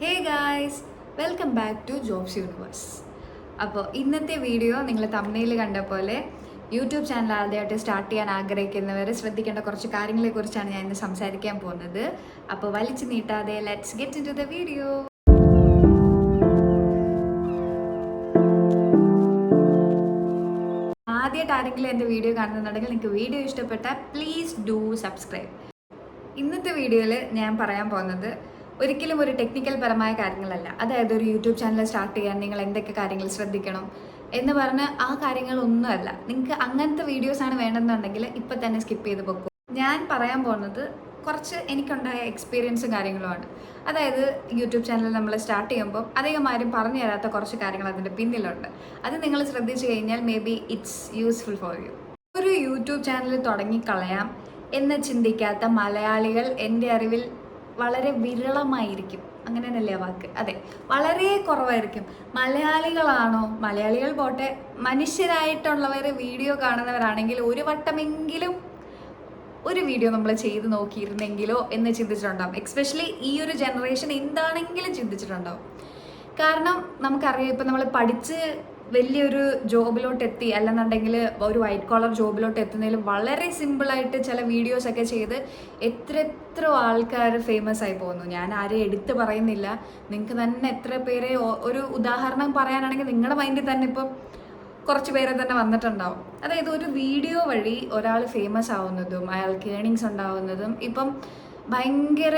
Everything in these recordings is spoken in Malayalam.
Hey guys welcome back to Jobs Universe അപ്പോൾ ഇന്നത്തെ വീഡിയോ നിങ്ങൾ തമ്മയിൽ കണ്ട പോലെ യൂട്യൂബ് ചാനൽ ആദ്യമായിട്ട് സ്റ്റാർട്ട് ചെയ്യാൻ ആഗ്രഹിക്കുന്നവർ ശ്രദ്ധിക്കേണ്ട കുറച്ച് കാര്യങ്ങളെക്കുറിച്ചാണ് ഞാൻ ഇന്ന് സംസാരിക്കാൻ പോകുന്നത്. അപ്പോൾ വലിച്ചു നീട്ടാതെ let's get into the video ആദ്യമായിട്ട് ആരെങ്കിലും എന്റെ വീഡിയോ കാണുന്നുണ്ടെങ്കിൽ നിങ്ങൾക്ക് വീഡിയോ ഇഷ്ടപ്പെട്ടാൽ പ്ലീസ് ഡു സബ്സ്ക്രൈബ് ഇന്നത്തെ വീഡിയോയിൽ ഞാൻ പറയാൻ പോകുന്നത് ഒരിക്കലും ഒരു ടെക്നിക്കൽ പരമായ കാര്യങ്ങളല്ല. അതായത് ഒരു യൂട്യൂബ് ചാനൽ സ്റ്റാർട്ട് ചെയ്യാൻ നിങ്ങൾ എന്തൊക്കെ കാര്യങ്ങൾ ശ്രദ്ധിക്കണം എന്ന് പറഞ്ഞ് ആ കാര്യങ്ങളൊന്നുമല്ല നിങ്ങൾക്ക് അങ്ങനത്തെ വീഡിയോസാണ് വേണ്ടെന്നുണ്ടെങ്കിൽ ഇപ്പം തന്നെ സ്കിപ്പ് ചെയ്ത് പോകും ഞാൻ പറയാൻ പോകുന്നത് കുറച്ച് എനിക്കുണ്ടായ എക്സ്പീരിയൻസും കാര്യങ്ങളുമാണ്. അതായത് യൂട്യൂബ് ചാനൽ നമ്മൾ സ്റ്റാർട്ട് ചെയ്യുമ്പോൾ അധികം ആരും പറഞ്ഞു തരാത്ത കുറച്ച് കാര്യങ്ങൾ അതിന്റെ പിന്നിലുണ്ട്. അത് നിങ്ങൾ ശ്രദ്ധിച്ചു കഴിഞ്ഞാൽ maybe it's useful for you ഒരു യൂട്യൂബ് ചാനൽ തുടങ്ങിക്കളയാം എന്ന് ചിന്തിക്കാത്ത മലയാളികൾ എന്റെ അറിവിൽ വളരെ വിരളമായിരിക്കും. അങ്ങനെ തന്നെയല്ലേ വാക്ക്? അതെ. വളരെ കുറവായിരിക്കും. മലയാളികളാണോ? മലയാളികൾ പോട്ടെ മനുഷ്യരായിട്ടുള്ളവർ വീഡിയോ കാണുന്നവരാണെങ്കിൽ ഒരു വട്ടമെങ്കിലും ഒരു വീഡിയോ നമ്മൾ ചെയ്ത് നോക്കിയിരുന്നെങ്കിലോ എന്ന് ചിന്തിച്ചിട്ടുണ്ടാവും. എക്സ്പെഷ്യലി ഈ ഒരു ജനറേഷൻ എന്താണെങ്കിലും ചിന്തിച്ചിട്ടുണ്ടാവും. കാരണം നമുക്കറിയാം ഇപ്പം നമ്മൾ പഠിച്ച് വലിയൊരു ജോബിലോട്ട് എത്തി അല്ലെന്നുണ്ടെങ്കിൽ ഒരു വൈറ്റ് കോളർ ജോബിലോട്ട് എത്തുന്നതിൽ വളരെ സിമ്പിളായിട്ട് ചില വീഡിയോസ് ഒക്കെ ചെയ്ത് എത്ര എത്ര ആൾക്കാർ ഫേമസ് ആയി പോകുന്നു. ഞാൻ ആരെയും എടുത്ത് പറയുന്നില്ല. നിങ്ങൾക്ക് തന്നെ എത്ര പേരെ ഒരു ഉദാഹരണം പറയാനാണെങ്കിൽ നിങ്ങളുടെ മൈൻഡിൽ തന്നെ ഇപ്പം കുറച്ച് പേരെ തന്നെ വന്നിട്ടുണ്ടാവും. അതായത് ഒരു വീഡിയോ വഴി ഒരാൾ ഫേമസ് ആവുന്നതും അയാൾക്ക് ഏണിങ്സ് ഉണ്ടാവുന്നതും ഇപ്പം ഭയങ്കര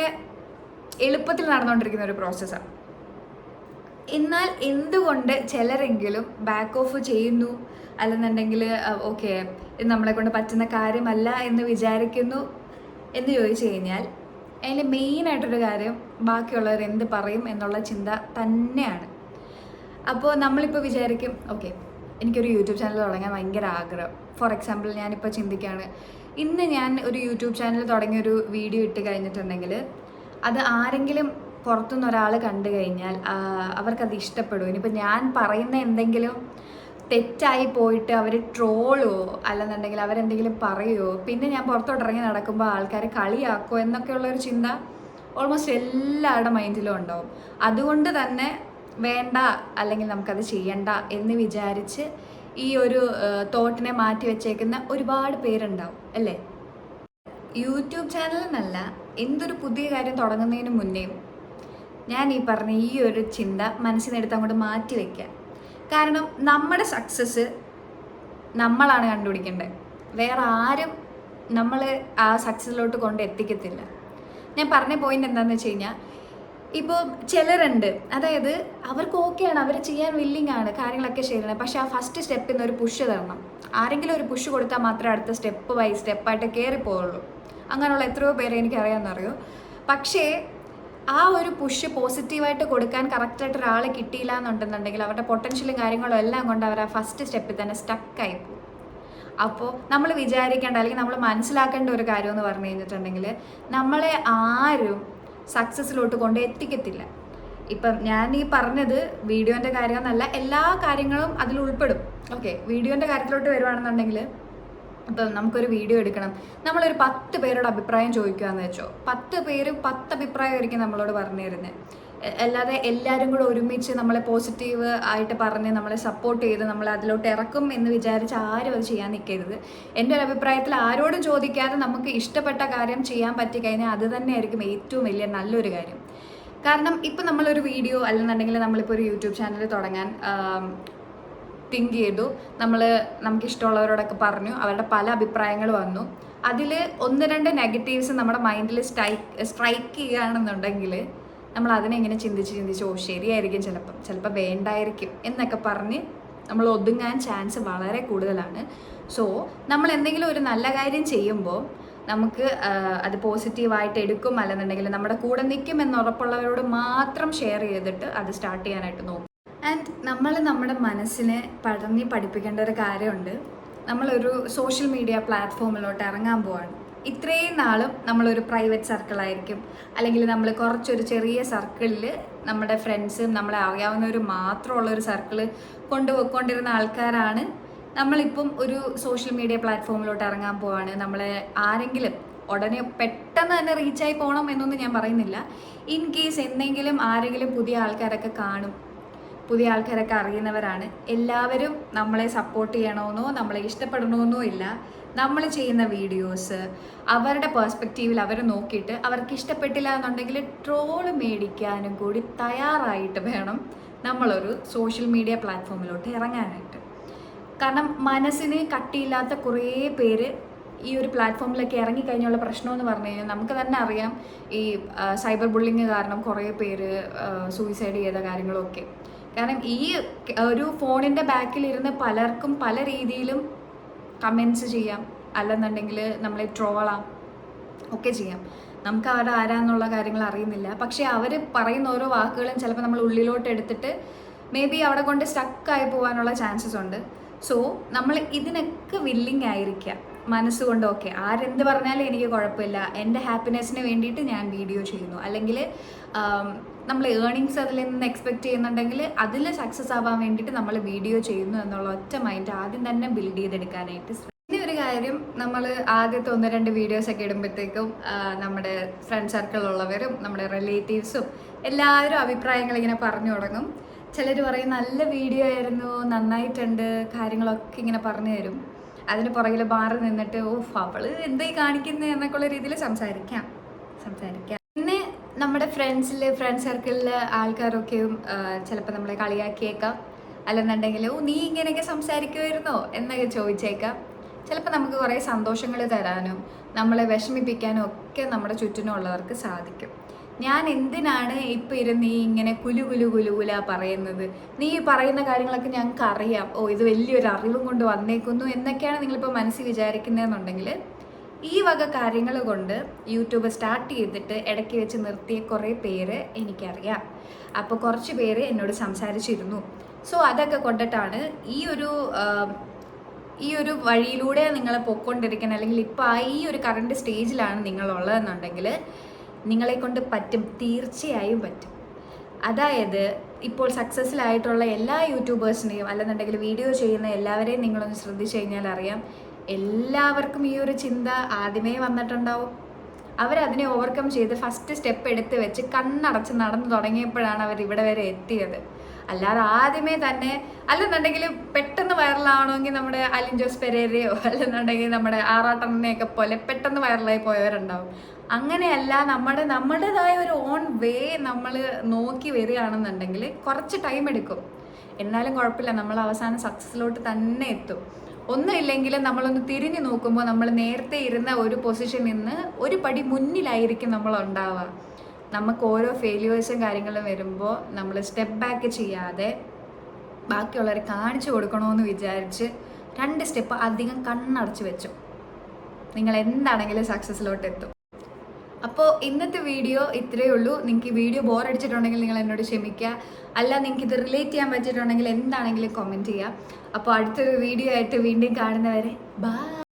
എളുപ്പത്തിൽ നടന്നുകൊണ്ടിരിക്കുന്ന ഒരു പ്രോസസ്സാണ് എന്നാൽ എന്തുകൊണ്ട് ചിലരെങ്കിലും ബാക്ക് ഓഫ് ചെയ്യുന്നു? അല്ലെന്നുണ്ടെങ്കിൽ ഓക്കെ നമ്മളെ കൊണ്ട് പറ്റുന്ന കാര്യമല്ല എന്ന് വിചാരിക്കുന്നു എന്ന് ചോദിച്ചു കഴിഞ്ഞാൽ അതിൽ മെയിനായിട്ടൊരു കാര്യം ബാക്കിയുള്ളവർ എന്ത് പറയും എന്നുള്ള ചിന്ത തന്നെയാണ്. അപ്പോൾ നമ്മളിപ്പോൾ വിചാരിക്കും ഓക്കെ എനിക്കൊരു യൂട്യൂബ് ചാനൽ തുടങ്ങാൻ ഭയങ്കര ആഗ്രഹം. ഫോർ എക്സാമ്പിൾ ഞാനിപ്പോൾ ചിന്തിക്കുകയാണ് ഇന്ന് ഞാൻ ഒരു യൂട്യൂബ് ചാനൽ തുടങ്ങിയൊരു വീഡിയോ ഇട്ട് കഴിഞ്ഞിട്ടുണ്ടെങ്കിൽ അത് ആരെങ്കിലും പുറത്തുനിന്ന് ഒരാൾ കണ്ടു കഴിഞ്ഞാൽ അവർക്കത് ഇഷ്ടപ്പെടും. ഇനിയിപ്പോൾ ഞാൻ പറയുന്ന എന്തെങ്കിലും തെറ്റായി പോയിട്ട് അവർ ട്രോളോ അല്ലെന്നുണ്ടെങ്കിൽ അവരെന്തെങ്കിലും പറയുമോ പിന്നെ ഞാൻ പുറത്തോട്ട് ഇറങ്ങി നടക്കുമ്പോൾ ആൾക്കാർ കളിയാക്കോ എന്നൊക്കെയുള്ള ഒരു ചിന്ത ഓൾമോസ്റ്റ് എല്ലാവരുടെ മൈൻഡിലും ഉണ്ടാവും. അതുകൊണ്ട് തന്നെ വേണ്ട അല്ലെങ്കിൽ നമുക്കത് ചെയ്യണ്ട എന്ന് വിചാരിച്ച് ഈ ഒരു തോട്ടിനെ മാറ്റി വെച്ചേക്കുന്ന ഒരുപാട് പേരുണ്ടാവും അല്ലേ? യൂട്യൂബ് ചാനൽ എന്നല്ല എന്തൊരു പുതിയ കാര്യം തുടങ്ങുന്നതിന് മുന്നേയും ഞാൻ ഈ പറഞ്ഞ ഈ ഒരു ചിന്ത മനസ്സിനെടുത്ത് അങ്ങോട്ട് മാറ്റി വയ്ക്കുക കാരണം നമ്മുടെ സക്സസ് നമ്മളാണ് കണ്ടുപിടിക്കേണ്ടത്. വേറെ ആരും നമ്മൾ ആ സക്സസിലോട്ട് കൊണ്ട് എത്തിക്കത്തില്ല. ഞാൻ പറഞ്ഞ പോയിന്റ് എന്താണെന്ന് വെച്ച് കഴിഞ്ഞാൽ ഇപ്പോൾ ചിലരുണ്ട്. അതായത് അവർക്ക് ഓക്കെയാണ് അവർ ചെയ്യാൻ വില്ലിങ് ആണ് കാര്യങ്ങളൊക്കെ ശരിയാണ് പക്ഷേ ആ ഫസ്റ്റ് സ്റ്റെപ്പിൽ നിന്ന് ഒരു പുഷ് തരണം. ആരെങ്കിലും ഒരു പുഷ് കൊടുത്താൽ മാത്രമേ അടുത്ത സ്റ്റെപ്പ് ബൈ സ്റ്റെപ്പായിട്ട് കയറി പോവുള്ളൂ അങ്ങനെയുള്ള എത്രയോ പേരെ എനിക്കറിയാമെന്നറിയോ പക്ഷേ ആ ഒരു പുഷ് പോസിറ്റീവായിട്ട് കൊടുക്കാൻ കറക്റ്റായിട്ട് ഒരാളെ കിട്ടിയില്ല എന്നുണ്ടെന്നുണ്ടെങ്കിൽ അവരുടെ പൊട്ടൻഷ്യലും കാര്യങ്ങളും എല്ലാം കൊണ്ട് അവർ ആ ഫസ്റ്റ് സ്റ്റെപ്പിൽ തന്നെ സ്റ്റക്കായി പോകും. അപ്പോൾ നമ്മൾ വിചാരിക്കേണ്ട അല്ലെങ്കിൽ നമ്മൾ മനസ്സിലാക്കേണ്ട ഒരു കാര്യം എന്ന് പറഞ്ഞു കഴിഞ്ഞിട്ടുണ്ടെങ്കിൽ നമ്മളെ ആരും സക്സസ്സിലോട്ട് കൊണ്ട് എത്തിക്കത്തില്ല. ഇപ്പം ഞാൻ ഈ പറഞ്ഞത് വീഡിയോന്റെ കാര്യമെന്നല്ല എല്ലാ കാര്യങ്ങളും അതിൽ ഉൾപ്പെടും. ഓക്കെ വീഡിയോന്റെ കാര്യത്തിലോട്ട് വരുവാണെന്നുണ്ടെങ്കിൽ ഇപ്പം നമുക്കൊരു വീഡിയോ എടുക്കണം. നമ്മളൊരു പത്ത് പേരോട് അഭിപ്രായം ചോദിക്കുകയെന്ന് വെച്ചോ. പത്ത് പേരും പത്ത് അഭിപ്രായമായിരിക്കും നമ്മളോട് പറഞ്ഞു തരുന്നത് അല്ലാതെ എല്ലാവരും കൂടെ ഒരുമിച്ച് നമ്മളെ പോസിറ്റീവ് ആയിട്ട് പറഞ്ഞ് നമ്മളെ സപ്പോർട്ട് ചെയ്ത് നമ്മളെ അതിലോട്ട് ഇറക്കും എന്ന് വിചാരിച്ച് ആരും അത് ചെയ്യാൻ നിൽക്കരുത്. എന്റെ ഒരു അഭിപ്രായത്തിൽ ആരോടും ചോദിക്കാതെ നമുക്ക് ഇഷ്ടപ്പെട്ട കാര്യം ചെയ്യാൻ പറ്റി കഴിഞ്ഞാൽ അത് തന്നെയായിരിക്കും ഏറ്റവും വലിയ നല്ലൊരു കാര്യം. കാരണം ഇപ്പം നമ്മളൊരു വീഡിയോ അല്ലെന്നുണ്ടെങ്കിൽ നമ്മളിപ്പോൾ ഒരു യൂട്യൂബ് ചാനൽ തുടങ്ങാൻ തിങ്ക് ചെയ്തു. നമ്മൾ നമുക്ക് ഇഷ്ടമുള്ളവരോടൊക്കെ പറഞ്ഞു. അവരുടെ പല അഭിപ്രായങ്ങൾ വന്നു. അതിൽ ഒന്ന് രണ്ട് നെഗറ്റീവ്സ് നമ്മുടെ മൈൻഡിൽ സ്ട്രൈക്ക് സ്ട്രൈക്ക് ചെയ്യുകയാണെന്നുണ്ടെങ്കിൽ നമ്മൾ അതിനെ ഇങ്ങനെ ചിന്തിച്ച് ചിന്തിച്ച് ഓ ശരിയായിരിക്കും. ചിലപ്പം ചിലപ്പോൾ വേണ്ടായിരിക്കും എന്നൊക്കെ പറഞ്ഞ് നമ്മൾ ഒതുങ്ങാൻ ചാൻസ് വളരെ കൂടുതലാണ്. സോ നമ്മൾ എന്തെങ്കിലും ഒരു നല്ല കാര്യം ചെയ്യുമ്പോൾ നമുക്ക് അത് പോസിറ്റീവായിട്ട് എടുക്കും. അല്ലെന്നുണ്ടെങ്കിൽ നമ്മുടെ കൂടെ നിൽക്കും എന്നുറപ്പുള്ളവരോട് മാത്രം ഷെയർ ചെയ്തിട്ട് അത് സ്റ്റാർട്ട് ചെയ്യാനായിട്ട് നോക്കും. ആൻഡ് നമ്മൾ നമ്മുടെ മനസ്സിനെ പടങ്ങി പഠിപ്പിക്കേണ്ട ഒരു കാര്യമുണ്ട്. നമ്മളൊരു സോഷ്യൽ മീഡിയ പ്ലാറ്റ്ഫോമിലോട്ട് ഇറങ്ങാൻ പോവാണ്. ഇത്രയും നാളും നമ്മളൊരു പ്രൈവറ്റ് സർക്കിളായിരിക്കും അല്ലെങ്കിൽ നമ്മൾ കുറച്ചൊരു ചെറിയ സർക്കിളിൽ നമ്മുടെ ഫ്രണ്ട്സും നമ്മളെ അറിയാവുന്നവരും മാത്രമുള്ള ഒരു സർക്കിൾ കൊണ്ടുപോയിക്കൊണ്ടിരുന്ന ആൾക്കാരാണ്. നമ്മളിപ്പം ഒരു സോഷ്യൽ മീഡിയ പ്ലാറ്റ്ഫോമിലോട്ട് ഇറങ്ങാൻ പോവാണ്. നമ്മളെ ആരെങ്കിലും ഉടനെ പെട്ടെന്ന് തന്നെ റീച്ചായി പോകണം എന്നൊന്നും ഞാൻ പറയുന്നില്ല. ഇൻ കേസ് എന്തെങ്കിലും ആരെങ്കിലും പുതിയ ആൾക്കാരൊക്കെ കാണും പുതിയ ആൾക്കാരൊക്കെ അറിയുന്നവരാണ്. എല്ലാവരും നമ്മളെ സപ്പോർട്ട് ചെയ്യണമെന്നോ നമ്മളെ ഇഷ്ടപ്പെടണമെന്നോ ഇല്ല. നമ്മൾ ചെയ്യുന്ന വീഡിയോസ് അവരുടെ പേഴ്സ്പെക്റ്റീവിൽ അവർ നോക്കിയിട്ട് അവർക്ക് ഇഷ്ടപ്പെട്ടില്ല എന്നുണ്ടെങ്കിൽ ട്രോൾ മേടിക്കാനും കൂടി തയ്യാറായിട്ട് വേണം നമ്മളൊരു സോഷ്യൽ മീഡിയ പ്ലാറ്റ്ഫോമിലോട്ട് ഇറങ്ങാനായിട്ട്. കാരണം മനസ്സിന് കട്ടിയില്ലാത്ത കുറേ പേര് ഈ ഒരു പ്ലാറ്റ്ഫോമിലൊക്കെ ഇറങ്ങിക്കഴിഞ്ഞുള്ള പ്രശ്നമെന്ന് പറഞ്ഞു കഴിഞ്ഞാൽ നമുക്ക് തന്നെ അറിയാം ഈ സൈബർ ബുള്ളിങ് കാരണം കുറേ പേര് സൂയിസൈഡ് ചെയ്ത കാര്യങ്ങളൊക്കെ. കാരണം ഈ ഒരു ഫോണിന്റെ ബാക്കിലിരുന്ന് പലർക്കും പല രീതിയിലും കമൻസ് ചെയ്യാം. അല്ലെന്നുണ്ടെങ്കിൽ നമ്മളെ ട്രോളാം ഒക്കെ ചെയ്യാം. നമുക്ക് അവരുടെ ആരാന്നുള്ള കാര്യങ്ങൾ അറിയുന്നില്ല. പക്ഷേ അവർ പറയുന്ന ഓരോ വാക്കുകളും ചിലപ്പോൾ നമ്മൾ ഉള്ളിലോട്ട് എടുത്തിട്ട് മേ ബി അവിടെ കൊണ്ട് സ്റ്റക്കായി പോകാനുള്ള ചാൻസസ് ഉണ്ട്. സോ നമ്മൾ ഇതിനൊക്കെ വില്ലിങ് ആയിരിക്കുക മനസ്സുകൊണ്ട് ഓക്കെ ആരെന്ത് പറഞ്ഞാലും എനിക്ക് കുഴപ്പമില്ല. എന്റെ ഹാപ്പിനെസ്സിന് വേണ്ടിയിട്ട് ഞാൻ വീഡിയോ ചെയ്യുന്നു. അല്ലെങ്കിൽ നമ്മൾ ഏർണിങ്സ് അതിൽ നിന്ന് എക്സ്പെക്ട് ചെയ്യുന്നുണ്ടെങ്കിൽ അതിൽ സക്സസ് ആവാൻ വേണ്ടിയിട്ട് നമ്മൾ വീഡിയോ ചെയ്യുന്നു എന്നുള്ള ഒറ്റ മൈൻഡ് ആദ്യം തന്നെ ബിൽഡ് ചെയ്തെടുക്കാനായിട്ട് ഇനി ഒരു കാര്യം നമ്മൾ ആദ്യത്തെ ഒന്ന് രണ്ട് വീഡിയോസ് ഒക്കെ ഇടുമ്പോഴത്തേക്കും നമ്മുടെ ഫ്രണ്ട് സർക്കിൾ സർക്കിളുള്ളവരും നമ്മുടെ റിലേറ്റീവ്സും എല്ലാവരും അഭിപ്രായങ്ങൾ ഇങ്ങനെ പറഞ്ഞു തുടങ്ങും. ചിലർ പറയും നല്ല വീഡിയോ ആയിരുന്നു നന്നായിട്ടുണ്ട് കാര്യങ്ങളൊക്കെ ഇങ്ങനെ പറഞ്ഞു തരും. അതിന് പുറകിൽ മാറി നിന്നിട്ട് ഓ അവൾ എന്തായി കാണിക്കുന്നത് എന്നൊക്കെ ഉള്ള രീതിയിൽ സംസാരിക്കാം. സംസാരിക്കാം. പിന്നെ നമ്മുടെ ഫ്രണ്ട്സിൽ ഫ്രണ്ട് സർക്കിളിൽ ആൾക്കാരൊക്കെയും ചിലപ്പോൾ നമ്മളെ കളിയാക്കിയേക്കാം. അല്ലെന്നുണ്ടെങ്കിൽ ഓ നീ ഇങ്ങനെയൊക്കെ സംസാരിക്കുമായിരുന്നോ എന്നൊക്കെ ചോദിച്ചേക്കാം. ചിലപ്പോൾ നമുക്ക് കുറേ സന്തോഷങ്ങൾ തരാനും നമ്മളെ വിഷമിപ്പിക്കാനും ഒക്കെ നമ്മുടെ ചുറ്റിനുള്ളവർക്ക് സാധിക്കും. ഞാൻ എന്തിനാണ് ഇപ്പം ഇരുന്ന് നീ ഇങ്ങനെ കുലു കുലു കുലു കുല പറയുന്നത്? നീ പറയുന്ന കാര്യങ്ങളൊക്കെ ഞങ്ങൾക്ക് അറിയാം. ഓ ഇത് വലിയൊരു അറിവും കൊണ്ട് വന്നേക്കുന്നു എന്നൊക്കെയാണ് നിങ്ങളിപ്പോൾ മനസ്സിൽ വിചാരിക്കുന്നതെന്നുണ്ടെങ്കിൽ ഈ വക കാര്യങ്ങൾ കൊണ്ട് യൂട്യൂബ് സ്റ്റാർട്ട് ചെയ്തിട്ട് ഇടയ്ക്ക് വെച്ച് നിർത്തിയ കുറേ പേര് എനിക്കറിയാം. അപ്പോൾ കുറച്ച് പേര് എന്നോട് സംസാരിച്ചിരുന്നു. സോ അതൊക്കെ കൊണ്ടിട്ടാണ് ഈ ഒരു ഈ ഒരു വഴിയിലൂടെ നിങ്ങൾ പൊക്കൊണ്ടിരിക്കുന്നത് അല്ലെങ്കിൽ ഇപ്പോൾ ഈ ഒരു കറണ്ട് സ്റ്റേജിലാണ് നിങ്ങളുള്ളതെന്നുണ്ടെങ്കിൽ നിങ്ങളെ കൊണ്ട് പറ്റും തീർച്ചയായും പറ്റും. അതായത് ഇപ്പോൾ സക്സസ്ഫുള്ളായിട്ടുള്ള എല്ലാ യൂട്യൂബേഴ്സിനെയും അല്ലെന്നുണ്ടെങ്കിൽ വീഡിയോ ചെയ്യുന്ന എല്ലാവരെയും നിങ്ങളൊന്ന് ശ്രദ്ധിച്ചു കഴിഞ്ഞാൽ അറിയാം എല്ലാവർക്കും ഈ ഒരു ചിന്ത ആദ്യമേ വന്നിട്ടുണ്ടാവും. അവരതിനെ ഓവർകം ചെയ്ത് ഫസ്റ്റ് സ്റ്റെപ്പ് എടുത്ത് വെച്ച് കണ്ണടച്ച് നടന്നു തുടങ്ങിയപ്പോഴാണ് അവർ ഇവിടെ വരെ എത്തിയത്. അല്ലാതെ ആദ്യമേ തന്നെ അല്ലെന്നുണ്ടെങ്കിൽ പെട്ടെന്ന് വൈറലാവണമെങ്കിൽ നമ്മുടെ അലിൻ ജോസ് പെരേരയോ അല്ലെന്നുണ്ടെങ്കിൽ നമ്മുടെ ആറാട്ടണ്ണനെയൊക്കെ പോലെ പെട്ടെന്ന് വൈറലായി പോയവരുണ്ടാവും. അങ്ങനെയല്ല നമ്മുടെ നമ്മുടേതായ ഒരു ഓൺ വേ നമ്മൾ നോക്കി വരികയാണെന്നുണ്ടെങ്കിൽ കുറച്ച് ടൈം എടുക്കും. എന്നാലും കുഴപ്പമില്ല നമ്മൾ അവസാനം സക്സസ്സിലോട്ട് തന്നെ എത്തും. ഒന്നുമില്ലെങ്കിലും നമ്മളൊന്ന് തിരിഞ്ഞു നോക്കുമ്പോൾ നമ്മൾ നേരത്തെ ഇരുന്ന ഒരു പൊസിഷനിൽ നിന്ന് ഒരു പടി മുന്നിലായിരിക്കും നമ്മൾ ഉണ്ടാവുക. നമുക്ക് ഓരോ ഫെയിലിയേഴ്സും കാര്യങ്ങളും വരുമ്പോൾ നമ്മൾ സ്റ്റെപ്പ് ബാക്ക് ചെയ്യാതെ ബാക്കിയുള്ളവരെ കാണിച്ചു കൊടുക്കണമെന്ന് വിചാരിച്ച് രണ്ട് സ്റ്റെപ്പ് അധികം കണ്ണടച്ച് വെച്ചു. നിങ്ങൾ എന്താണെങ്കിലും സക്സസ്സിലോട്ട് എത്തും. അപ്പോൾ ഇന്നത്തെ വീഡിയോ ഇത്രയേ ഉള്ളൂ. നിങ്ങൾക്ക് ഈ വീഡിയോ ബോർ അടിച്ചിട്ടുണ്ടെങ്കിൽ നിങ്ങൾ എന്നോട് ക്ഷമിക്കുക. അല്ല നിങ്ങൾക്ക് ഇത് റിലേറ്റ് ചെയ്യാൻ പറ്റിയിട്ടുണ്ടെങ്കിൽ എന്താണെങ്കിലും കമന്റ് ചെയ്യുക. അപ്പോൾ അടുത്തൊരു വീഡിയോ ആയിട്ട് വീണ്ടും കാണുന്നവരെ ബൈ